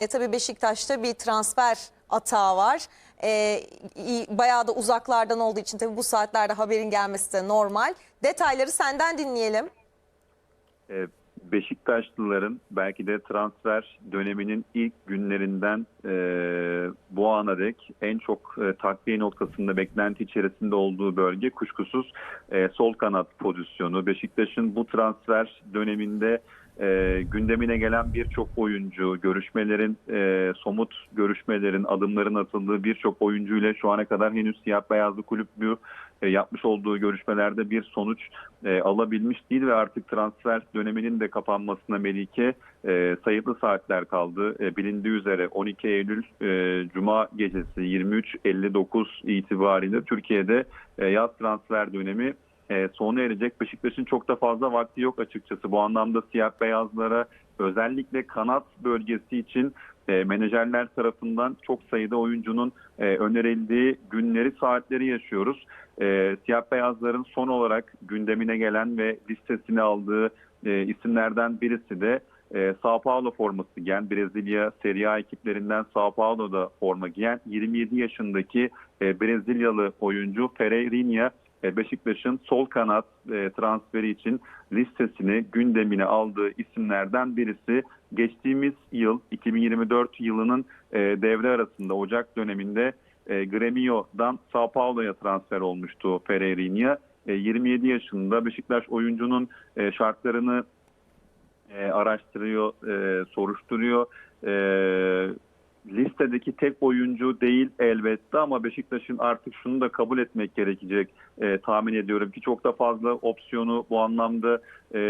E, tabii Beşiktaş'ta bir transfer atağı var. E, bayağı da uzaklardan olduğu için tabii bu saatlerde haberin gelmesi de normal. Detayları senden dinleyelim. Ee, Beşiktaşlıların belki de transfer döneminin ilk günlerinden e, bu ana dek en çok e, takviye noktasında beklenti içerisinde olduğu bölge kuşkusuz e, sol kanat pozisyonu. Beşiktaş'ın bu transfer döneminde e, gündemine gelen birçok oyuncu, görüşmelerin, e, somut görüşmelerin, adımların atıldığı birçok oyuncuyla şu ana kadar henüz siyah beyazlı kulüp bu e, yapmış olduğu görüşmelerde bir sonuç e, alabilmiş değil ve artık transfer döneminin de kapanmasına Melike e, sayılı saatler kaldı. E, bilindiği üzere 12 Eylül e, Cuma gecesi 23.59 itibariyle Türkiye'de e, yaz transfer dönemi e, sona erecek. Beşiktaş'ın çok da fazla vakti yok açıkçası. Bu anlamda siyah beyazlara özellikle kanat bölgesi için e, menajerler tarafından çok sayıda oyuncunun e, önerildiği günleri saatleri yaşıyoruz. E, siyah beyazların son olarak gündemine gelen ve listesini aldığı e, isimlerden birisi de e, Sao Paulo forması giyen Brezilya Serie A ekiplerinden Sao Paulo'da forma giyen 27 yaşındaki e, Brezilyalı oyuncu Pereirinha e, Beşiktaş'ın sol kanat e, transferi için listesini gündemine aldığı isimlerden birisi. Geçtiğimiz yıl 2024 yılının e, devre arasında Ocak döneminde e, Gremio'dan Sao Paulo'ya transfer olmuştu Pereirinha. E, 27 yaşında Beşiktaş oyuncunun e, şartlarını e, araştırıyor, e, soruşturuyor. Listedeki tek oyuncu değil elbette ama Beşiktaş'ın artık şunu da kabul etmek gerekecek e, tahmin ediyorum ki çok da fazla opsiyonu bu anlamda e,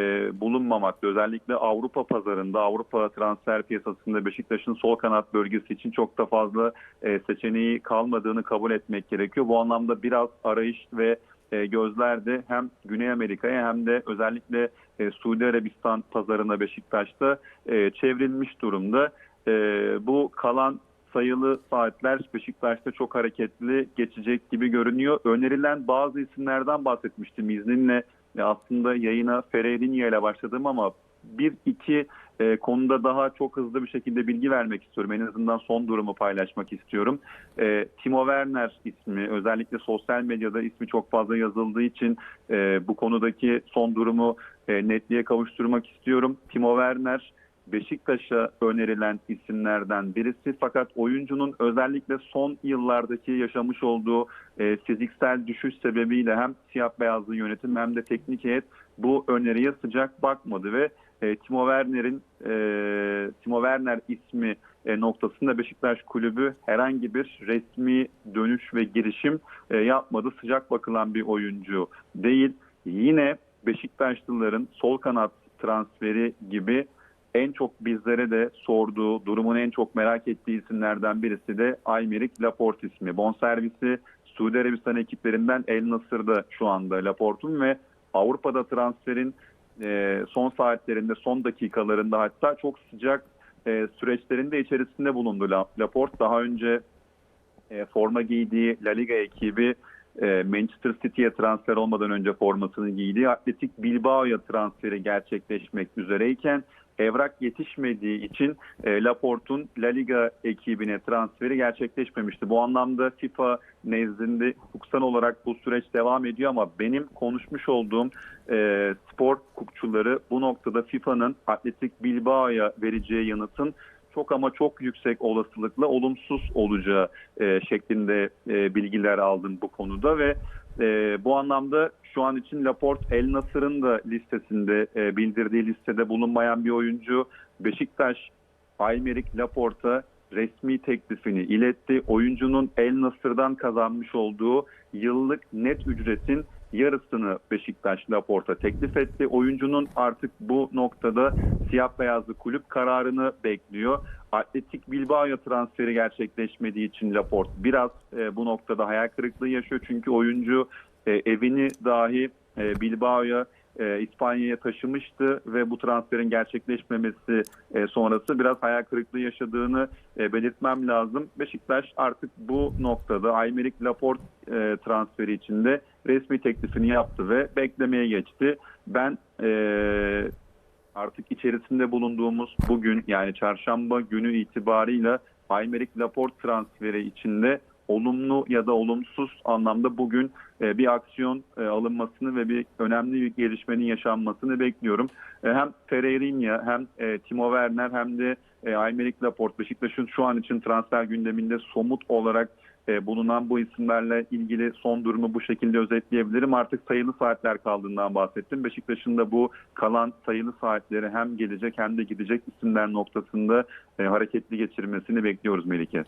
bulunmamakta. Özellikle Avrupa pazarında, Avrupa transfer piyasasında Beşiktaş'ın sol kanat bölgesi için çok da fazla e, seçeneği kalmadığını kabul etmek gerekiyor. Bu anlamda biraz arayış ve e, gözler de hem Güney Amerika'ya hem de özellikle e, Suudi Arabistan pazarına Beşiktaş'ta e, çevrilmiş durumda. E, bu kalan sayılı saatler Beşiktaş'ta çok hareketli geçecek gibi görünüyor. Önerilen bazı isimlerden bahsetmiştim izninle. E, aslında yayına Ferreirinha ile başladım ama bir iki e, konuda daha çok hızlı bir şekilde bilgi vermek istiyorum. En azından son durumu paylaşmak istiyorum. E, Timo Werner ismi özellikle sosyal medyada ismi çok fazla yazıldığı için e, bu konudaki son durumu e, netliğe kavuşturmak istiyorum. Timo Werner Beşiktaş'a önerilen isimlerden birisi fakat oyuncunun özellikle son yıllardaki yaşamış olduğu e, fiziksel düşüş sebebiyle hem siyah beyazlı yönetim hem de teknik heyet bu öneriye sıcak bakmadı ve e, Timo Werner'in e, Timo Werner ismi e, noktasında Beşiktaş kulübü herhangi bir resmi dönüş ve girişim e, yapmadı. Sıcak bakılan bir oyuncu değil. Yine Beşiktaşlıların sol kanat transferi gibi en çok bizlere de sorduğu, durumunu en çok merak ettiği isimlerden birisi de Aymeric Laporte ismi. Bonservisi Suudi Arabistan ekiplerinden El Nasır'da şu anda Laporte'un ve Avrupa'da transferin e, son saatlerinde, son dakikalarında hatta çok sıcak e, süreçlerinde içerisinde bulundu La- Laporte. Daha önce e, forma giydiği La Liga ekibi Manchester City'ye transfer olmadan önce formasını giydiği Atletik Bilbao'ya transferi gerçekleşmek üzereyken evrak yetişmediği için e, Laporte'un La Liga ekibine transferi gerçekleşmemişti. Bu anlamda FIFA nezdinde hukuksal olarak bu süreç devam ediyor ama benim konuşmuş olduğum e, spor hukukçuları bu noktada FIFA'nın Atletik Bilbao'ya vereceği yanıtın çok ama çok yüksek olasılıkla olumsuz olacağı e, şeklinde e, bilgiler aldım bu konuda ve e, bu anlamda şu an için Laporte El Nasır'ın da listesinde e, bildirdiği listede bulunmayan bir oyuncu. Beşiktaş Aymeric Laporte'a resmi teklifini iletti. Oyuncunun El Nasır'dan kazanmış olduğu yıllık net ücretin yarısını Beşiktaş Laporte'a teklif etti. Oyuncunun artık bu noktada siyah beyazlı kulüp kararını bekliyor. Atletik Bilbao'ya transferi gerçekleşmediği için Laporte biraz e, bu noktada hayal kırıklığı yaşıyor. Çünkü oyuncu e, evini dahi e, Bilbao'ya e, İspanya'ya taşımıştı ve bu transferin gerçekleşmemesi e, sonrası biraz hayal kırıklığı yaşadığını e, belirtmem lazım. Beşiktaş artık bu noktada Aymeric Laporte e, transferi içinde resmi teklifini yaptı ve beklemeye geçti. Ben e, artık içerisinde bulunduğumuz bugün yani çarşamba günü itibarıyla Aymeric Laporte transferi içinde olumlu ya da olumsuz anlamda bugün e, bir aksiyon e, alınmasını ve bir önemli bir gelişmenin yaşanmasını bekliyorum. E, hem Ferreirinha hem Timo Werner hem de Aymeric Laporte Beşiktaş'ın şu an için transfer gündeminde somut olarak bulunan bu isimlerle ilgili son durumu bu şekilde özetleyebilirim. Artık sayılı saatler kaldığından bahsettim. Beşiktaş'ın da bu kalan sayılı saatleri hem gelecek hem de gidecek isimler noktasında hareketli geçirmesini bekliyoruz Melike.